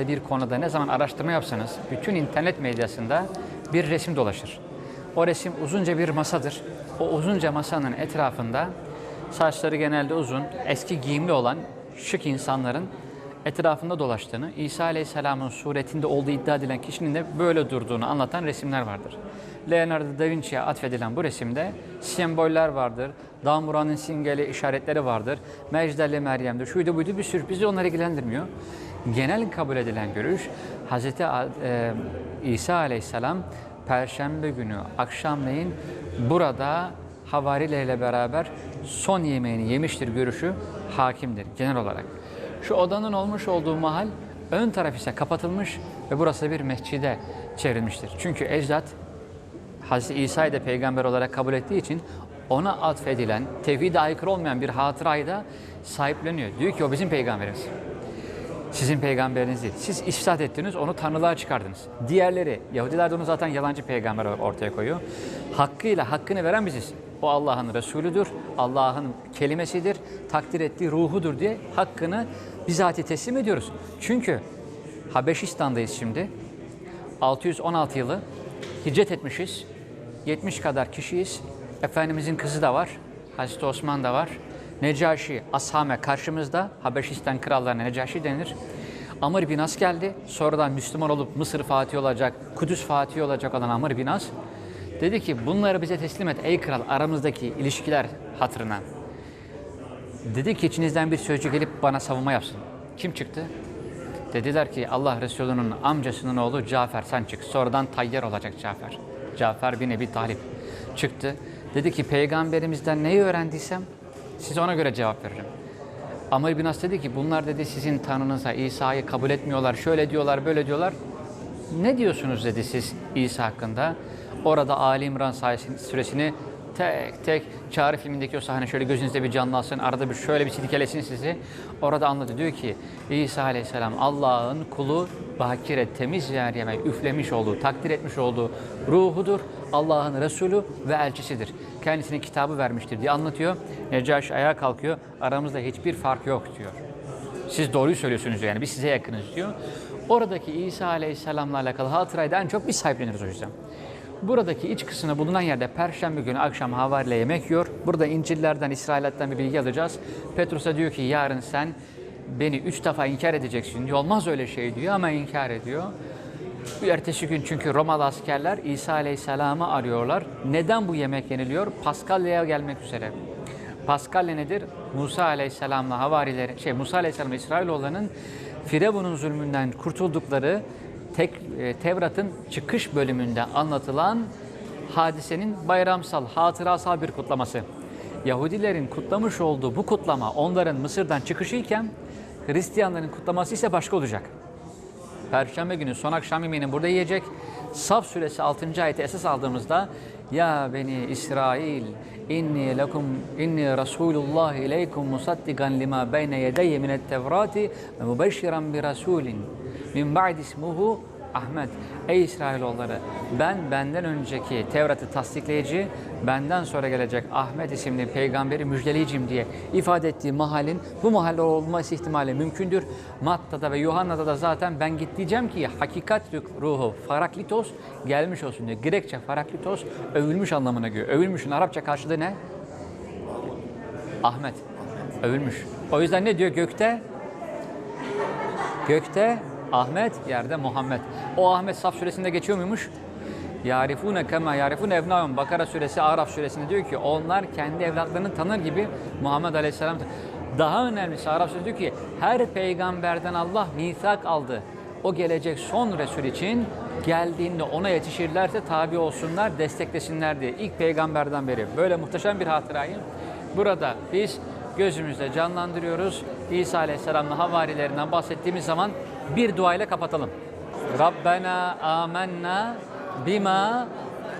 alakalı bir konuda ne zaman araştırma yapsanız bütün internet medyasında bir resim dolaşır. O resim uzunca bir masadır. O uzunca masanın etrafında saçları genelde uzun, eski giyimli olan şık insanların etrafında dolaştığını, İsa Aleyhisselam'ın suretinde olduğu iddia edilen kişinin de böyle durduğunu anlatan resimler vardır. Leonardo da Vinci'ye atfedilen bu resimde semboller vardır, Damuran'ın simgeli işaretleri vardır, Mecdelle Meryem'de şuydu buydu bir sürü bizi onlar ilgilendirmiyor. Genel kabul edilen görüş Hz. e, İsa Aleyhisselam Perşembe günü akşamleyin burada havarilerle beraber son yemeğini yemiştir görüşü hakimdir genel olarak. Şu odanın olmuş olduğu mahal ön taraf ise kapatılmış ve burası bir mescide çevrilmiştir. Çünkü ecdat Hz. İsa'yı da peygamber olarak kabul ettiği için ona atfedilen, tevhide aykırı olmayan bir hatırayı da sahipleniyor. Diyor ki o bizim peygamberimiz. Sizin peygamberiniz değil. Siz ifsad ettiniz, onu tanrılığa çıkardınız. Diğerleri, Yahudiler de onu zaten yalancı peygamber ortaya koyuyor. Hakkıyla hakkını veren biziz. O Allah'ın Resulüdür, Allah'ın kelimesidir, takdir ettiği ruhudur diye hakkını bizatihi teslim ediyoruz. Çünkü Habeşistan'dayız şimdi. 616 yılı hicret etmişiz. 70 kadar kişiyiz. Efendimizin kızı da var. Hazreti Osman da var. Necaşi, Ashame karşımızda. Habeşistan krallarına Necaşi denir. Amr bin As geldi. Sonradan Müslüman olup Mısır Fatih olacak, Kudüs Fatih olacak olan Amr bin As. Dedi ki bunları bize teslim et ey kral aramızdaki ilişkiler hatırına. Dedi ki içinizden bir sözcü gelip bana savunma yapsın. Kim çıktı? Dediler ki Allah Resulü'nün amcasının oğlu Cafer sen çık. Sonradan tayyar olacak Cafer. Cafer bin Ebi Talip çıktı. Dedi ki peygamberimizden neyi öğrendiysem size ona göre cevap veririm. Amr bin As dedi ki bunlar dedi sizin tanrınıza İsa'yı kabul etmiyorlar. Şöyle diyorlar böyle diyorlar. Ne diyorsunuz dedi siz İsa hakkında. Orada Ali İmran suresini tek tek Çağrı filmindeki o sahne şöyle gözünüzde bir canlansın, arada bir şöyle bir silkelesin sizi. Orada anlatıyor diyor ki İsa Aleyhisselam Allah'ın kulu bakire temiz Meryem'e üflemiş olduğu, takdir etmiş olduğu ruhudur. Allah'ın Resulü ve elçisidir. Kendisine kitabı vermiştir diye anlatıyor. Necaş ayağa kalkıyor. Aramızda hiçbir fark yok diyor. Siz doğruyu söylüyorsunuz yani biz size yakınız diyor. Oradaki İsa Aleyhisselam'la alakalı hatırayı da en çok biz sahipleniriz o yüzden. Buradaki iç kısmında bulunan yerde Perşembe günü akşam havariyle yemek yiyor. Burada İncil'lerden, İsrail'lerden bir bilgi alacağız. Petrus'a diyor ki yarın sen beni üç defa inkar edeceksin diyor. Olmaz öyle şey diyor ama inkar ediyor. Ertesi gün çünkü Romalı askerler İsa Aleyhisselam'ı arıyorlar. Neden bu yemek yeniliyor? Paskalya'ya gelmek üzere. Paskalya nedir? Musa Aleyhisselam'la havarileri, şey Musa Aleyhisselam İsrailoğullarının Firavun'un zulmünden kurtuldukları tek, e, Tevrat'ın çıkış bölümünde anlatılan hadisenin bayramsal, hatırasal bir kutlaması. Yahudilerin kutlamış olduğu bu kutlama onların Mısır'dan çıkışı iken Hristiyanların kutlaması ise başka olacak. Perşembe günü son akşam yemeğini burada yiyecek. Saf suresi 6. ayeti esas aldığımızda ya beni İsrail inni lekum inni rasulullah ileykum musaddigan lima beyne yedeyye minet tevrati ve mübeşşiran bir rasulin min ba'd ismuhu Ahmet. Ey İsrailoğulları ben benden önceki Tevrat'ı tasdikleyici, benden sonra gelecek Ahmet isimli peygamberi müjdeleyicim diye ifade ettiği mahalin bu mahalle olması ihtimali mümkündür. Matta'da ve Yuhanna'da da zaten ben git diyeceğim ki hakikat ruhu Faraklitos gelmiş olsun diyor. Grekçe Faraklitos övülmüş anlamına geliyor. Övülmüşün Arapça karşılığı ne? Ahmet. Övülmüş. O yüzden ne diyor gökte? Gökte Ahmet, yerde Muhammed. O Ahmet Saf suresinde geçiyor muymuş? Yarifune kema yarifune evnahum. Bakara suresi, Araf suresinde diyor ki onlar kendi evlatlarını tanır gibi Muhammed Aleyhisselam daha önemlisi Araf suresi diyor ki her peygamberden Allah misak aldı. O gelecek son Resul için geldiğinde ona yetişirlerse tabi olsunlar, desteklesinler diye. ilk peygamberden beri böyle muhteşem bir hatırayı burada biz gözümüzde canlandırıyoruz. İsa Aleyhisselam'la havarilerinden bahsettiğimiz zaman bir duayla kapatalım. Rabbena amennâ bima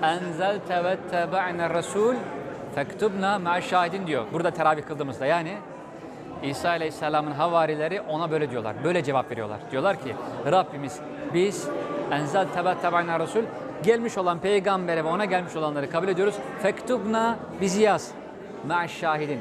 enzelte ve tebe'ne resul fektubna ma'a şahidin diyor. Burada teravih kıldığımızda yani İsa Aleyhisselam'ın havarileri ona böyle diyorlar. Böyle cevap veriyorlar. Diyorlar ki Rabbimiz biz enzel tebe tebe'ne resul gelmiş olan peygambere ve ona gelmiş olanları kabul ediyoruz. Fektubna bizi yaz. Şahidin.